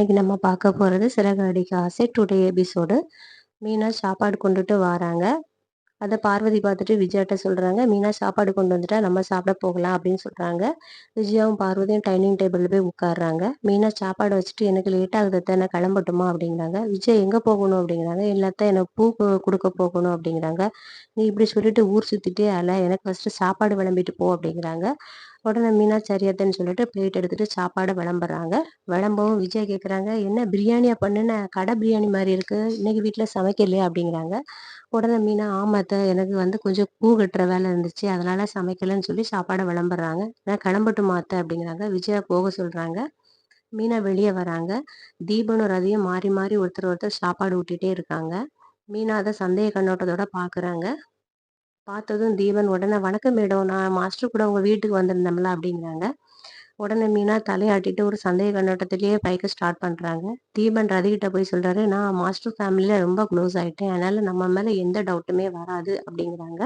இன்னைக்கு நம்ம பார்க்க போகிறது சிறகடிக்க ஆசை டுடே எபிசோடு மீனா சாப்பாடு கொண்டுட்டு வராங்க. அதை பார்வதி பார்த்துட்டு விஜயாட்ட சொல்கிறாங்க மீனா சாப்பாடு கொண்டு வந்துட்டா நம்ம சாப்பிட போகலாம் அப்படின்னு சொல்கிறாங்க விஜயாவும் பார்வதியும் டைனிங் டேபிளில் போய் உட்காடுறாங்க மீனா சாப்பாடு வச்சுட்டு எனக்கு லேட் ஆகுது நான் கிளம்பட்டுமா? அப்படிங்கிறாங்க. விஜய் எங்கே போகணும்? அப்படிங்கிறாங்க. எல்லாத்தையும் எனக்கு பூ கொடுக்க போகணும் அப்படிங்கிறாங்க. நீ இப்படி சொல்லிட்டு ஊர் சுற்றிட்டே அல. எனக்கு ஃபஸ்ட்டு சாப்பாடு விளம்பிட்டு போ அப்படிங்கிறாங்க. உடனே மீனா சொல்லிட்டு பிளேட் எடுத்துட்டு சாப்பாடு விளம்புறாங்க. விளம்பவும் விஜய் கேட்குறாங்க என்ன பிரியாணியா பண்ணுன? கடை பிரியாணி மாதிரி இருக்கு. இன்னைக்கு வீட்டில் சமைக்கலையே? அப்படிங்கிறாங்க. உடனே மீனா ஆமாத்த எனக்கு வந்து கொஞ்சம் பூ கட்டுற வேலை இருந்துச்சு. அதனால சமைக்கலன்னு சொல்லி சாப்பாடை விளம்புறாங்க. நான் கிளம்பட்டு மாத்த அப்படிங்கிறாங்க. விஜயா போக சொல்றாங்க. மீனா வெளியே வராங்க. தீபனும் ரதியும் மாறி மாறி ஒருத்தர் ஒருத்தர் சாப்பாடு ஊட்டிகிட்டே இருக்காங்க. மீனா அதை சந்தேக கண்ணோட்டத்தோட பாக்குறாங்க. பார்த்ததும் தீபன் உடனே வணக்கம் மேடம் நான் மாஸ்டர் கூட உங்க வீட்டுக்கு வந்திருந்தோம்ல அப்படிங்கிறாங்க. உடனே மீனா தலையாட்டிட்டு ஒரு சந்தேக கண்ணோட்டத்திலேயே பைக்க ஸ்டார்ட் பண்றாங்க. தீபன் ரதிகிட்ட போய் சொல்றாரு நான் மாஸ்டர் ஃபேமிலியில ரொம்ப க்ளோஸ் ஆயிட்டேன். அதனால நம்ம மேல எந்த டவுட்டுமே வராது அப்படிங்கிறாங்க.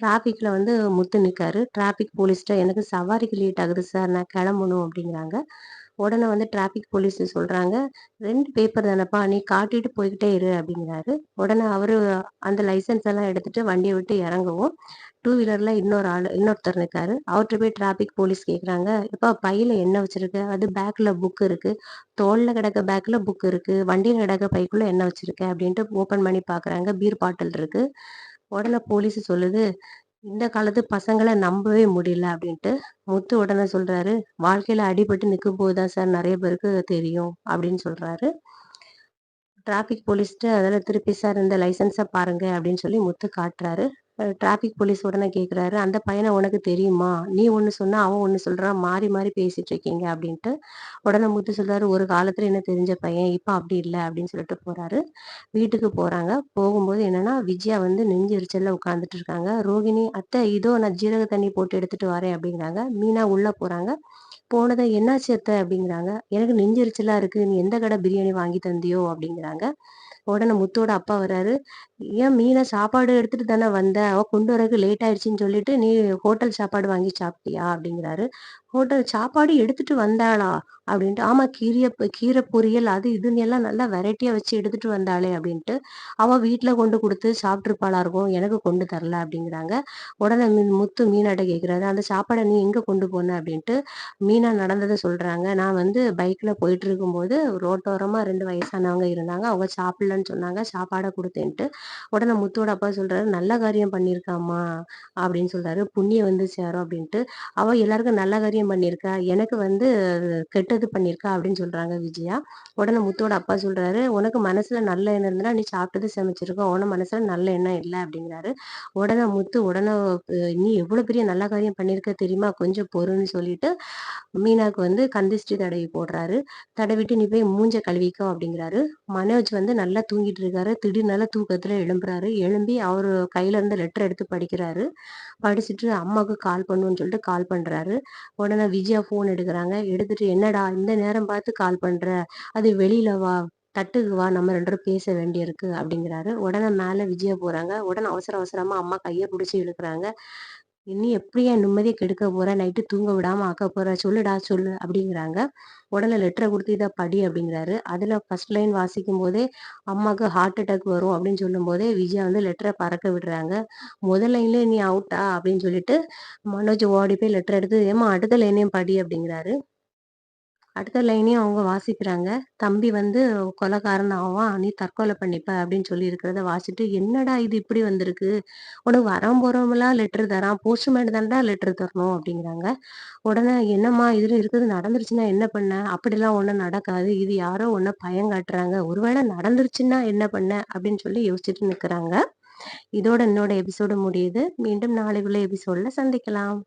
டிராஃபிக்ல வந்து முத்து நிற்காரு டிராஃபிக் போலீஸ்கிட்ட எனக்கு சவாரிக்கு லேட் ஆகுது சார் நான் கிளம்பணும் அப்படிங்கிறாங்க. உடனே வந்து டிராஃபிக் போலீஸ் சொல்றாங்க. ரெண்டு பேப்பர் தானப்பா நீ காட்டிட்டு போய்கிட்டே இரு அப்படிங்கிறாரு. உடனே அவரு அந்த லைசன்ஸ் எல்லாம் எடுத்துட்டு வண்டியை விட்டு இறங்கவும். டூ வீலர்ல இன்னொரு ஆள் இன்னொருத்தர் இருக்காரு அவர்கிட்ட போய் டிராபிக் போலீஸ் கேட்குறாங்க இப்போ பையில என்ன வச்சிருக்கு? அது பேக்ல புக் இருக்கு. தோல்ல கிடக்க பேக்ல புக் இருக்கு. வண்டியில் கிடக்க பைக்குள்ள என்ன வச்சுருக்க? அப்படின்ட்டு ஓப்பன் பண்ணி பாக்குறாங்க. பீர் பாட்டில் இருக்கு. உடனே போலீஸ் சொல்லுது இந்த காலத்து பசங்களை நம்பவே முடியல அப்படின்ட்டு முத்து உடனே சொல்றாரு வாழ்க்கையில அடிபட்டு நிற்கும் போதுதான் சார் நிறைய பேருக்கு தெரியும் அப்படின்னு சொல்றாரு. டிராஃபிக் போலீஸ்ட்டு அதில் திருப்பி சார் இந்த லைசன்ஸை பாருங்க அப்படின்னு சொல்லி முத்து காட்டுறாரு. டிராஃபிக் போலீஸ் உடனே கேட்குறாரு அந்த பையனை உனக்கு தெரியுமா? நீ ஒன்று சொன்னால் அவன் ஒன்று சொல்கிறான் மாறி மாறி பேசிட்டு இருக்கீங்க அப்படின்ட்டு உடனே முத்து சொல்கிறாரு ஒரு காலத்தில் என்ன தெரிஞ்ச பையன் இப்போ அப்படி இல்லை அப்படின்னு சொல்லிட்டு போகிறாரு வீட்டுக்கு போகிறாங்க போகும்போது என்னன்னா விஜயா வந்து நெஞ்சு எரிச்சலில் உட்காந்துட்டு இருக்காங்க. ரோகிணி அத்தை இதோ நான் ஜீரக தண்ணி போட்டு எடுத்துட்டு வரேன் அப்படிங்கிறாங்க. மீனா உள்ளே போகிறாங்க போனதை என்னாச்சு அத்தை? அப்படிங்கிறாங்க. எனக்கு நெஞ்செரிச்சலா இருக்குது நீ எந்த கடை பிரியாணி வாங்கி தந்தியோ? அப்படிங்கிறாங்க. உடனே முத்தோட அப்பா வர்றாரு. ஏன் மீனை சாப்பாடு எடுத்துட்டு தானே வந்த? அவ கொண்டு வரக்கு லேட் ஆயிடுச்சுன்னு சொல்லிட்டு நீ ஹோட்டல் சாப்பாடு வாங்கி சாப்பிட்டியா? அப்படிங்கிறாரு. ஹோட்டல் சாப்பாடு எடுத்துட்டு வந்தாளா? அப்படின்ட்டு ஆமா கீரை கீரை பொரியல் அது இதுன்னு எல்லாம் நல்லா வெரைட்டியா வச்சு எடுத்துட்டு வந்தாளே அப்படின்ட்டு அவ வீட்டுல கொண்டு கொடுத்து சாப்பிட்டுருப்பாளா இருக்கும்? எனக்கு கொண்டு தரல அப்படிங்கிறாங்க. உடனே முத்து மீனாட்ட கேட்கிறாரு. அந்த சாப்பாடை நீ எங்க கொண்டு போன? அப்படின்ட்டு மீனா நடந்ததை சொல்றாங்க. நான் வந்து பைக்ல போயிட்டு இருக்கும்போது ரோட்டோரமா ரெண்டு வயசானவங்க இருந்தாங்க. அவங்க சாப்பிடலன்னு சொன்னாங்க. சாப்பாடை கொடுத்தேன்ட்டு உடனே முத்தோட அப்பா சொல்றாரு நல்ல காரியம் பண்ணியிருக்காமா அப்படின்னு சொல்றாரு. புண்ணியம் வந்து சேரும் அப்படின்ட்டு. அவ எல்லாருக்கும் நல்ல காரியம் பண்ணியிருக்கா எனக்கு வந்து கெட்டது பண்ணியிருக்கா அப்படின்னு சொல்றாங்க விஜயா. உடனே முத்தோட அப்பா சொல்றாரு உனக்கு மனசுல நல்ல எண்ணம் இருந்தா நீ சாப்பிட்டது சமைச்சிருக்க உன மனசுல நல்ல எண்ணம் இல்லை அப்படிங்கிறாரு. உடனே முத்து உடனே நீ எவ்வளவு பெரிய நல்ல காரியம் பண்ணியிருக்க தெரியுமா? கொஞ்சம் பொறுன்னு சொல்லிட்டு மீனாக்கு வந்து கந்திஷ்டி தடவி போடுறாரு. தடவிட்டு நீ போய் மூஞ்ச கழுவிக்கோ அப்படிங்கிறாரு. மனோஜ் வந்து நல்லா தூங்கிட்டு இருக்காரு. திடீர்னால தூக்கத்தில் தூக்கத்துல எழும்புறாரு. எழும்பி அவர் கையில இருந்து லெட்டர் எடுத்து படிக்கிறாரு. படிச்சுட்டு அம்மாவுக்கு கால் பண்ணுன்னு சொல்லிட்டு கால் பண்ணுறாரு உடனே விஜயா ஃபோன் எடுக்கிறாங்க. எடுத்துட்டு என்னடா இந்த நேரம் பார்த்து கால் பண்ணுற அது வெளியில வா தட்டுக்கு வா நம்ம ரெண்டு பேரும் பேச வேண்டியிருக்கு அப்படிங்கிறாரு. உடனே மேலே விஜயா போகிறாங்க உடனே அவசர அவசரமாக அம்மா கையை பிடிச்சி இழுக்கிறாங்க. இனி எப்படியா நிம்மதியை கெடுக்க போற? நைட்டு தூங்க விடாம ஆக்க போற? சொல்லுடா சொல்லு அப்படிங்கிறாங்க. உடனே லெட்டரை கொடுத்து இதை படி அப்படிங்கிறாரு. அதுல ஃபர்ஸ்ட் லைன் வாசிக்கும் போதே அம்மாவுக்கு ஹார்ட் அட்டாக் வரும் அப்படின்னு சொல்லும் போதே விஜயா வந்து லெட்டரை பறக்க விடுறாங்க. முதல் லைன்ல நீ அவுட்டா அப்படின்னு சொல்லிட்டு மனோஜ் ஓடி போய் லெட்டர் எடுத்து ஏமா அடுத்த லைனையும் படி அப்படிங்கிறாரு. அடுத்த லைனையும் அவங்க வாசிக்கிறாங்க. தம்பி வந்து கொலைகாரன் ஆவான் நீ தற்கொலை பண்ணிப்ப அப்படின்னு சொல்லி இருக்கிறத வாசிட்டு என்னடா இது இப்படி வந்திருக்கு? உனக்கு வரம் போறவங்களாம் லெட்டர் தரான் போஸ்ட்மேன் தான்டா லெட்டர் தரணும் அப்படிங்கிறாங்க. உடனே என்னம்மா இதுல இருக்கிறது நடந்துருச்சுன்னா என்ன பண்ண? அப்படிலாம் ஒன்றும் நடக்காது. இது யாரோ ஒன்று பயம் காட்டுறாங்க ஒருவேளை நடந்துருச்சுன்னா என்ன பண்ண? அப்படின்னு சொல்லி யோசிச்சுட்டு நிற்கிறாங்க இதோட என்னோட எபிசோடு முடியுது. மீண்டும் நாளை உள்ள எபிசோட்ல சந்திக்கலாம்.